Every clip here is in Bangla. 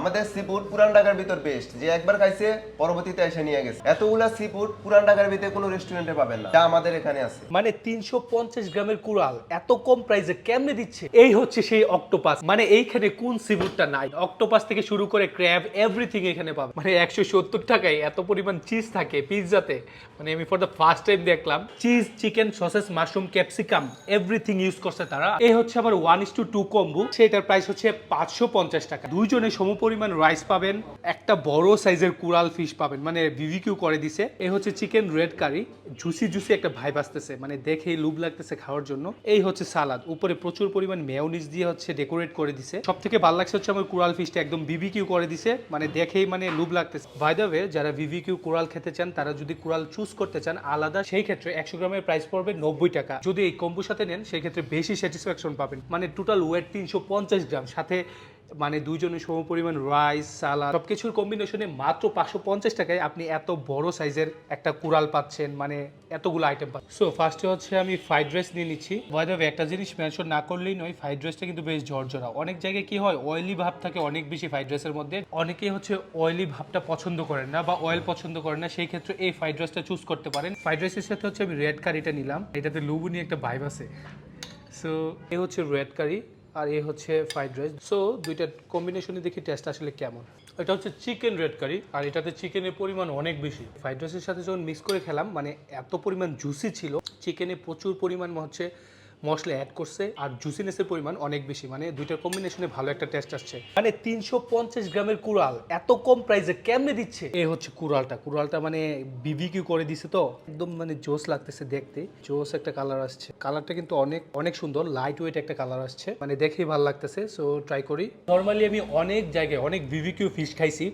আমাদের সিপুর পুরান ঢাকার ভিতর বেস্ট যে একবার খাইছে, পরবর্তীতে এসে নিয়ে গেছে। এতগুলা সিপুর পুরান ঢাকার ভিতরে কোনো রেস্টুরেন্টে পাবেন না। যা আমাদের এখানে আছে। মানে তিনশো পঞ্চাশ গ্রামের কুড়াল এত কম প্রাইসে কেমনে দিচ্ছে? এই হচ্ছে সেই অক্টোপাস মানে এইখানে কোন সিফুডটা নাই? অক্টোপাস থেকে শুরু করে ক্র্যাব এভরিথিং এখানে পাবে। মানে একশো সত্তর টাকায় এত পরিমাণ চিজ থাকে পিৎজাতে। মানে আমি ফর দ্য ফার্স্ট টাইম দেখলাম। Cheese chicken sauces mushroom capsicum everything use করছে তারা। এই হচ্ছে আমার one is to two combo সেটার প্রাইস হচ্ছে পাঁচশো পঞ্চাশ টাকা। দুইজনে সম পরিমাণ রাইস পাবেন, একটা বড় সাইজের কুড়াল ফিশ পাবেন মানে ভিভিকিউ করে দিছে। এই হচ্ছে chicken red curry juicy juicy একটা ভাইব আসতেছে মানে দেখেই লুব লাগতেছে খাওয়ার জন্য। এই হচ্ছে সালাদ উপরে প্রচুর পরিমাণ মেয়নিজ দিয়ে হচ্ছে ডেকোরেট করে দিছে। সব থেকে ভালো লাগছে হচ্ছে আমার কুড়াল ফিশটা একদম বিবিকিউ করে দিছে মানে দেখেই মানে লুব লাগতেছে। বাই ওয়ে যারা বিবিকিউ কুড়াল খেতে চান, তারা যদি কুড়াল চুজ করতে চান, আলাদা, সেই ক্ষেত্রে একশো গ্রামের প্রাইস পড়বে নব্বই টাকা। যদি এই কম্বুর সাথে নেন, সেই ক্ষেত্রে বেশি স্যাটিসফ্যাকশন পাবেন। মানে টোটাল ওয়েট তিনশো পঞ্চাশ গ্রাম, সাথে মানে দুইজনের সম পরিমাণ রাইস সালাদ সব কিছুর কম্বিনেশনে মাত্র পাঁচশো পঞ্চাশ টাকায় আপনি এত বড় সাইজের একটা কুড়াল পাচ্ছেন মানে এতগুলো আইটেম পাচ্ছেন। সো ফার্স্টে হচ্ছে আমি ফ্রাইড রাইস নিয়ে নিচ্ছি। বাই একটা জিনিস মেনশন না করলেই নয় ফ্রাইড রাইসটা কিন্তু বেশ ঝরঝরা অনেক জায়গায় কি হয় অয়েলি ভাব থাকে অনেক বেশি ফ্রাইড রাইসের মধ্যে। অনেকেই হচ্ছে অয়েলি ভাবটা পছন্দ করেন না বা অয়েল পছন্দ করেন না, সেই ক্ষেত্রে এই ফ্রাইড রাইসটা চুজ করতে পারেন। ফ্রাইড রাইসের সাথে হচ্ছে আমি রেড কারিটা নিলাম। এটাতে লুবুনি একটা ভাইব আছে। সো এ হচ্ছে রেড কারি আর এ হচ্ছে ফ্রাইড রাইস সো দুইটা কম্বিনেশনে দেখি টেস্ট আসলে কেমন। এটা হচ্ছে চিকেন রেড কারি আর এটাতে চিকেনের পরিমাণ অনেক বেশি। ফ্রাইড রাইসের সাথে যখন মিক্স করে খেলাম মানে এত পরিমাণ জুসি ছিল চিকেনে প্রচুর পরিমাণ হচ্ছে মশলা অ্যাড করছে আর জুসিনেসের পরিমাণ অনেক বেশি। মানে দুইটার কম্বিনেশনে ভালো একটা টেস্ট আসছে। মানে তিনশো পঞ্চাশ গ্রামের কুড়াল এত কম প্রাইসে কেমনে দিচ্ছে? এ হচ্ছে কুড়ালটা। কুড়ালটা মানে বিবিকিউ করে দিছে তো। একদম মানে জোস লাগতেছে দেখতে। জোস একটা কালার আসছে। কালারটা কিন্তু অনেক অনেক সুন্দর। লাইট ওয়েট একটা কালার আসছে। মানে দেখেই ভালো লাগতেছে সো ট্রাই করি। নর্মালি আমি অনেক জায়গায় অনেক বিবিকিউ ফিশ খাইছি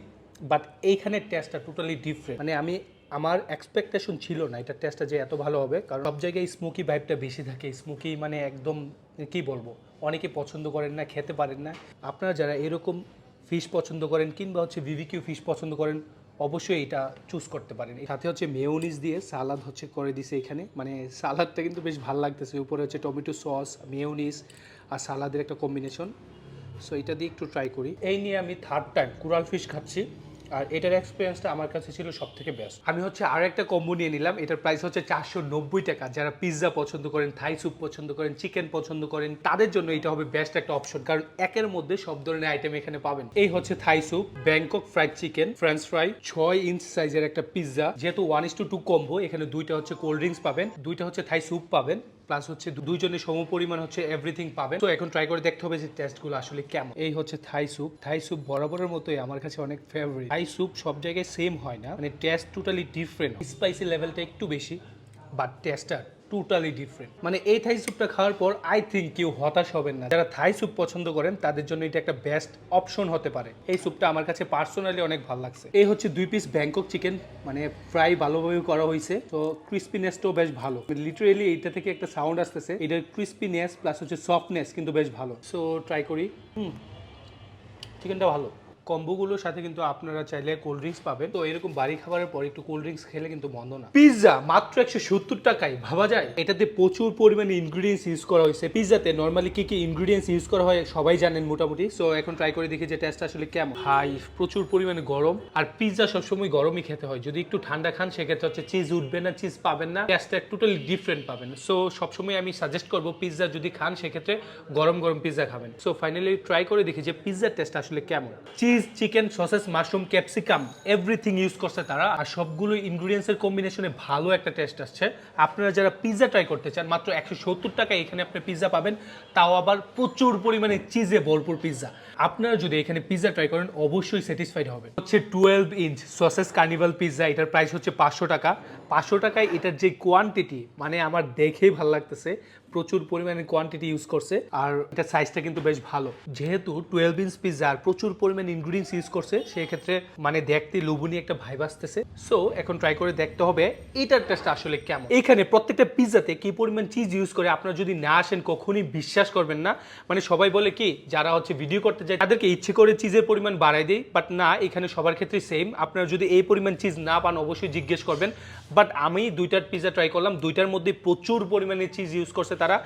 বাট এইখানের টেস্টটা টোটালি ডিফারেন্ট মানে আমি আমার এক্সপেকটেশন ছিল না, এটা টেস্টটা যে এত ভালো হবে, কারণ সব জায়গায় স্মোকি ভাইবটা বেশি থাকে স্মোকি মানে একদম, কি বলব, অনেকে পছন্দ করেন না, খেতে পারেন না। আপনারা যারা এরকম ফিশ পছন্দ করেন কিংবা হচ্ছে ভিভিকিউ ফিশ পছন্দ করেন, অবশ্যই এটা চুজ করতে পারেন। সাথে হচ্ছে মেয়োনিজ দিয়ে সালাদ হচ্ছে করে দিছে এখানে মানে সালাদটা কিন্তু বেশ ভালো লাগতেছে। উপরে হচ্ছে টমেটো সস মেয়োনিজ আর সালাদের একটা কম্বিনেশন সো এটা দিয়ে একটু ট্রাই করি। এই নিয়ে আমি থার্ড টাইম কুরাল ফিশ খাচ্ছি। আর এটার এক্সপিরিয়েন্সটা আমার কাছে ছিল সব থেকে বেস্ট আমি হচ্ছে আর একটা কম্বো নিয়ে নিলাম। এটার প্রাইস হচ্ছে চারশো নব্বই টাকা। যারা পিৎজা পছন্দ করেন থাই স্যুপ পছন্দ করেন চিকেন পছন্দ করেন, তাদের জন্য এটা হবে বেস্ট একটা অপশন কারণ একের মধ্যে সব ধরনের আইটেম এখানে পাবেন। এই হচ্ছে Thai soup Bangkok fried chicken french fry ছয় ইঞ্চ সাইজের একটা পিৎজা যেহেতু one is to two combo এখানে দুইটা হচ্ছে কোল্ড ড্রিঙ্কস পাবেন, দুইটা হচ্ছে থাই স্যুপ পাবেন। প্লাস হচ্ছে দুইজনের সম পরিমাণ হচ্ছে এভরিথিং পাবে তো এখন ট্রাই করে দেখতে হবে যে টেস্টগুলো আসলে কেমন। এই হচ্ছে থাই স্যুপ থাই স্যুপ বরাবরের মতোই আমার কাছে অনেক ফেভারিট থাই স্যুপ সব জায়গায় সেম হয় না। মানে টেস্ট টোটালি ডিফারেন্ট স্পাইসি লেভেলটা একটু বেশি বাট টেস্টটা টোটালি ডিফারেন্ট মানে এই থাই স্যুপটা খাওয়ার পর আই থিঙ্ক কেউ হতাশ হবেন না। যারা থাই স্যুপ পছন্দ করেন, তাদের জন্য এটা একটা বেস্ট অপশন হতে পারে। এই স্যুপটা আমার কাছে পার্সোনালি অনেক ভালো লাগছে। এই হচ্ছে দুই পিস ব্যাংকক চিকেন মানে ফ্রাই ভালোভাবে করা হয়েছে। তো ক্রিস্পিনেসটাও বেশ ভালো। লিটারেলি এইটা থেকে একটা সাউন্ড আসতেছে। এটার ক্রিস্পিনেস প্লাস হচ্ছে সফটনেস কিন্তু বেশ ভালো। সো ট্রাই করি। হুম চিকেনটা ভালো। কম্বোগুলোর সাথে কিন্তু আপনারা চাইলে কোল্ড ড্রিঙ্কস পাবেন। তো এরকম বাড়ি খাবারের পর একটু কোল্ড ড্রিঙ্কস খেলে কিন্তু মন্দ না। পিৎজা মাত্র একশো সত্তর টাকায়, ভাবা যায়? এটাতে প্রচুর পরিমাণে ইনগ্রিডিয়েন্টস ইউজ করা হয়েছে। পিৎজাতে নর্মালি কি কি ইনগ্রিডিয়েন্টস ইউজ করা হয় সবাই জানেন মোটামুটি। সো এখন ট্রাই করে দেখি যে টেস্ট আসলে কেমন। হাই প্রচুর পরিমাণে গরম। আর পিৎজা সবসময় গরমই খেতে হয়। যদি একটু ঠান্ডা খান, সেক্ষেত্রে হচ্ছে চিজ উঠবে না চিজ পাবেন না। টেস্টটা টোটালি ডিফারেন্ট পাবেন। সো সবসময় আমি সাজেস্ট করব পিৎজা যদি খান, সেক্ষেত্রে গরম গরম পিৎজা খাবেন। সো ফাইনালি ট্রাই করে দেখি যে পিৎজার টেস্ট আসলে কেমন। Cheese chicken sausages mushroom capsicum everything use করছে তারা। আর সবগুলো ইনগ্রিডিয়েন্টসের কম্বিনেশনে ভালো একটা টেস্ট আসছে। আপনারা যারা পিৎজা ট্রাই করতে চান, মাত্র একশো সত্তর টাকা এখানে আপনি পিৎজা পাবেন। তাও আবার প্রচুর পরিমাণে চিজে ভরপুর পিৎজা আপনারা যদি এখানে পিৎজা ট্রাই করেন, অবশ্যই স্যাটিসফাইড হবেন। হচ্ছে twelve inch sausages carnival pizza এটার প্রাইস হচ্ছে পাঁচশো টাকা। পাঁচশো টাকায় এটার যে কোয়ান্টিটি মানে আমার দেখেই ভালো লাগতেছে। প্রচুর পরিমাণে কোয়ান্টিটি ইউজ করছে আর এটা সাইজটা কিন্তু বেশ ভালো। যেহেতু টুয়েলভ ইঞ্চ পিৎজা আর প্রচুর পরিমাণে ইনগ্রিডিয়েন্টস ইউজ করছে সেই ক্ষেত্রে মানে দেখতে লোভনীয় একটা ভাইব আসতেছে। সো এখন ট্রাই করে দেখতে হবে এটার টেস্ট আসলে কেমন। এখানে প্রত্যেকটা পিৎজাতে কি পরিমাণ চিজ ইউজ করে আপনারা যদি না আসেন, কখনই বিশ্বাস করবেন না। মানে সবাই বলে কি, যারা হচ্ছে ভিডিও করতে যায়, তাদেরকে ইচ্ছে করে চিজের পরিমাণ বাড়াই দেয় বাট না, এখানে সবার ক্ষেত্রে সেম আপনারা যদি এই পরিমাণ চিজ না পান, অবশ্যই জিজ্ঞেস করবেন। বাট আমি দুইটার পিৎজা ট্রাই করলাম, দুইটার মধ্যে প্রচুর পরিমাণে চিজ ইউজ করছে তারা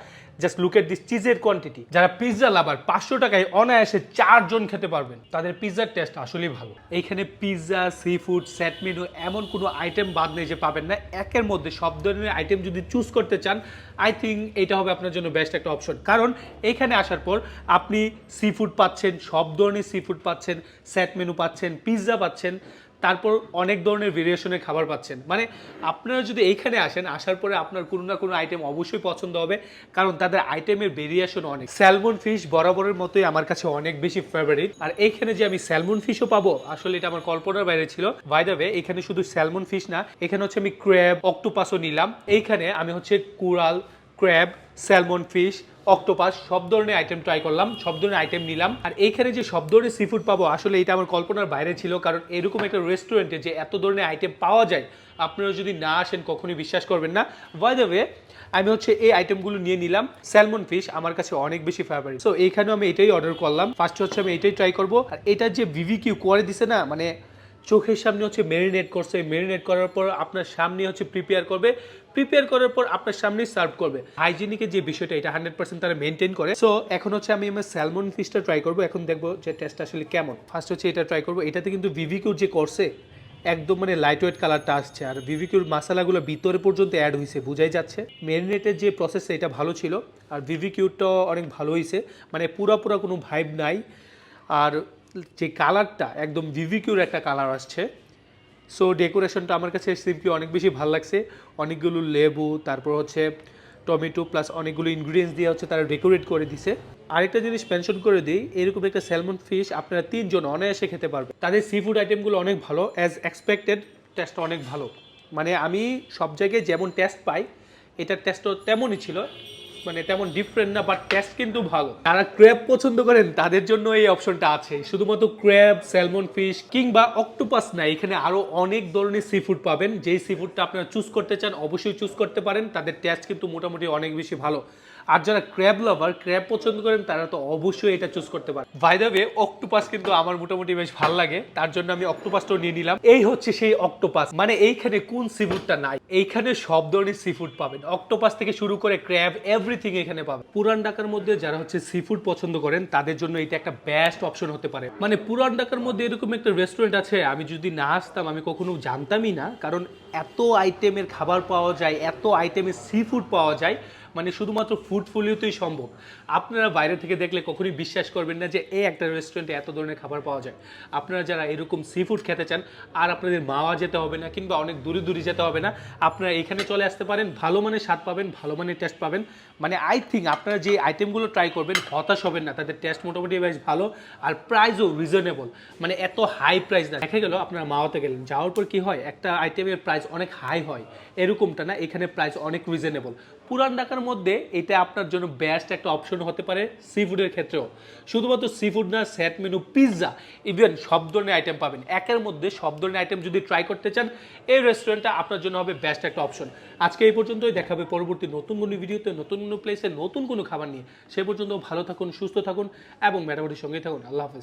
জাস্ট লুক এট দিস চিজের কোয়ান্টিটি যারা পিৎজা লাভার পাঁচশো টাকায় অনায়াসে চারজন খেতে পারবেন। তাদের পিৎজার টেস্ট আসলেই ভালো। এইখানে pizza sea food set menu এমন কোনো আইটেম বাদ নেই যে পাবেন না। একের মধ্যে সব ধরনের আইটেম যদি চুজ করতে চান আই থিঙ্ক এটা হবে আপনার জন্য বেস্ট একটা অপশন কারণ এখানে আসার পর আপনি সি ফুড পাচ্ছেন, সব ধরনের সি ফুড পাচ্ছেন সেট মেনু পাচ্ছেন পিৎজা পাচ্ছেন। তারপর অনেক ধরনের ভেরিয়েশনের খাবার পাচ্ছেন। মানে আপনারা যদি এইখানে আসেন, আসার পরে আপনার কোনো না কোনো আইটেম অবশ্যই পছন্দ হবে, কারণ তাদের আইটেমের ভেরিয়েশন অনেক। স্যালমন ফিশ বরাবরের মতোই আমার কাছে অনেক বেশি ফেভারিট আর এইখানে যে আমি স্যালমন ফিশও পাবো, আসলে এটা আমার কল্পনার বাইরে ছিল। বাই দ্য ওয়ে এখানে শুধু স্যালমন ফিশ না, এখানে হচ্ছে আমি ক্র্যাব অক্টোপাসও নিলাম। এইখানে আমি হচ্ছে coral crab, salmon fish, octopus, সব ধরনের আইটেম ট্রাই করলাম, সব ধরনের আইটেম নিলাম। আর এইখানে যে সব ধরনের সি ফুড পাবো, আসলে এটা আমার কল্পনার বাইরে ছিল, কারণ এরকম একটা রেস্টুরেন্টে যে এত ধরনের আইটেম পাওয়া যায়, আপনারা যদি না আসেন কখনোই বিশ্বাস করবেন না। বাই দ্য ওয়ে আমি হচ্ছে এই আইটেমগুলো নিয়ে নিলাম। স্যালমন ফিশ আমার কাছে অনেক বেশি ফেভারিট সো এইখানেও আমি এটাই অর্ডার করলাম। ফার্স্ট হচ্ছে আমি এটাই ট্রাই করব। আর এটার যে ভিভি কিউ করে দিছে না মানে চোখের সামনে হচ্ছে মেরিনেট করছে। মেরিনেট করার পর আপনার সামনে হচ্ছে প্রিপেয়ার করবে। প্রিপেয়ার করার পর আপনার সামনে সার্ভ করবে। হাইজিনিকের যে বিষয়টা, এটা হান্ড্রেড পার্সেন্ট তারা মেনটেন করে। সো এখন হচ্ছে আমি আমার স্যালমন ফিশটা ট্রাই করব। এখন দেখব যে টেস্ট আসলে কেমন। ফার্স্ট হচ্ছে এটা ট্রাই করব। এটাতে কিন্তু ভিভিকিউর যে করছে একদম মানে লাইট ওয়েট কালারটা আসছে। আর ভিভিকিউর মশালাগুলো ভিতরে পর্যন্ত অ্যাড হয়েছে বোঝাই যাচ্ছে। মেরিনেটের যে প্রসেস এটা ভালো ছিল। আর ভিভিকিউরটাও অনেক ভালো হয়েছে মানে পুরা পুরা কোনো ভাইব নাই। আর যে কালারটা একদম ভিভিকিউর একটা কালার আসছে। সো ডেকোরেশনটা আমার কাছে সিম্পলি অনেক বেশি ভালো লাগছে। অনেকগুলো লেবু, তারপর হচ্ছে টমেটো প্লাস অনেকগুলো ইনগ্রিডিয়েন্টস দিয়ে হচ্ছে তারা ডেকোরেট করে দিছে। আরেকটা জিনিস মেনশন করে দিই, এরকম একটা স্যালমন ফিশ আপনারা তিনজন অনায়াসে খেতে পারবে তাদের সি ফুড আইটেমগুলো অনেক ভালো অ্যাজ এক্সপেক্টেড টেস্ট অনেক ভালো। মানে আমি সব জায়গায় যেমন টেস্ট পাই, এটার টেস্টও তেমনই ছিল। মানে তেমন ডিফারেন্ট না বাট টেস্ট কিন্তু ভালো। যারা ক্র্যাব পছন্দ করেন, তাদের জন্য এই অপশনটা আছে। শুধুমাত্র ক্র্যাব স্যালমন ফিশ কিংবা অক্টোপাস না, এখানে আরও অনেক ধরনের সি ফুড পাবেন। যেই সি ফুডটা আপনারা চুজ করতে চান, অবশ্যই চুজ করতে পারেন। তাদের টেস্ট কিন্তু মোটামুটি অনেক বেশি ভালো। আর যারা ক্র্যাব লাভার ক্র্যাব পছন্দ করেন, তারা তো অবশ্যই এটা চুজ করতে পারেন। বাই অক্টোপাস কিন্তু আমার মোটামুটি বেশ ভালো লাগে। তার জন্য আমি অক্টোপাসটাও নিয়ে নিলাম। এই হচ্ছে সেই অক্টোপাস মানে এইখানে কোন সিফুডটা নাই? এইখানে সব ধরনের সিফুড পাবেন। অক্টোপাস থেকে শুরু করে ক্র্যাব এভরিথিং এখানে পাবেন। পুরান ঢাকার মধ্যে যারা হচ্ছে সিফুড পছন্দ করেন, তাদের জন্য এটা একটা বেস্ট অপশন হতে পারে। মানে পুরান ঢাকার মধ্যে এরকম একটা রেস্টুরেন্ট আছে, আমি যদি না আসতাম, আমি কখনো জানতামই না। কারণ এত আইটেমের খাবার পাওয়া যায়, এত আইটেমের সি ফুড পাওয়া যায় মানে শুধুমাত্র ফুড ফুলিওতেই সম্ভব। আপনারা বাইরে থেকে দেখলে কখনোই বিশ্বাস করবেন না যে এই একটা রেস্টুরেন্টে এত ধরনের খাবার পাওয়া যায়। আপনারা যারা এরকম সি ফুড খেতে চান, আর আপনাদের মাওয়া যেতে হবে না কিংবা অনেক দূরে দূরে যেতে হবে না, আপনারা এখানে চলে আসতে পারেন, ভালো মানের স্বাদ পাবেন, ভালো মানের টেস্ট পাবেন। মানে আই থিঙ্ক আপনারা যে আইটেমগুলো ট্রাই করবেন, হতাশ হবেন না, তাদের টেস্ট মোটামুটি বেশ ভালো আর প্রাইসও রিজনেবল মানে এত হাই প্রাইস না। দেখা গেল আপনারা মাওয়াতে গেলেন, যাওয়ার পর কি হয়? একটা আইটেমের প্রাইস অনেক হাই হয়। এরকমটা না, এখানে প্রাইস অনেক রিজনেবল পুরান ঢাকার মধ্যে এটা আপনার জন্য বেস্ট একটা অপশন হতে পারে সি ফুডের ক্ষেত্রেও। শুধুমাত্র সি ফুড না সেট মেনু পিৎজা ইভেন সব ধরনের আইটেম পাবেন। একের মধ্যে সব ধরনের আইটেম যদি ট্রাই করতে চান, এই রেস্টুরেন্টটা আপনার জন্য হবে বেস্ট একটা অপশন আজকে এই পর্যন্তই দেখাবে পরবর্তী নতুন কোনো ভিডিওতে নতুন কোনো প্লেসে নতুন কোনো খাবার নিয়ে। সে পর্যন্ত ভালো থাকুন, সুস্থ থাকুন, এবং ম্যাডামটির সঙ্গে থাকুন। আল্লাহ হাফেজ।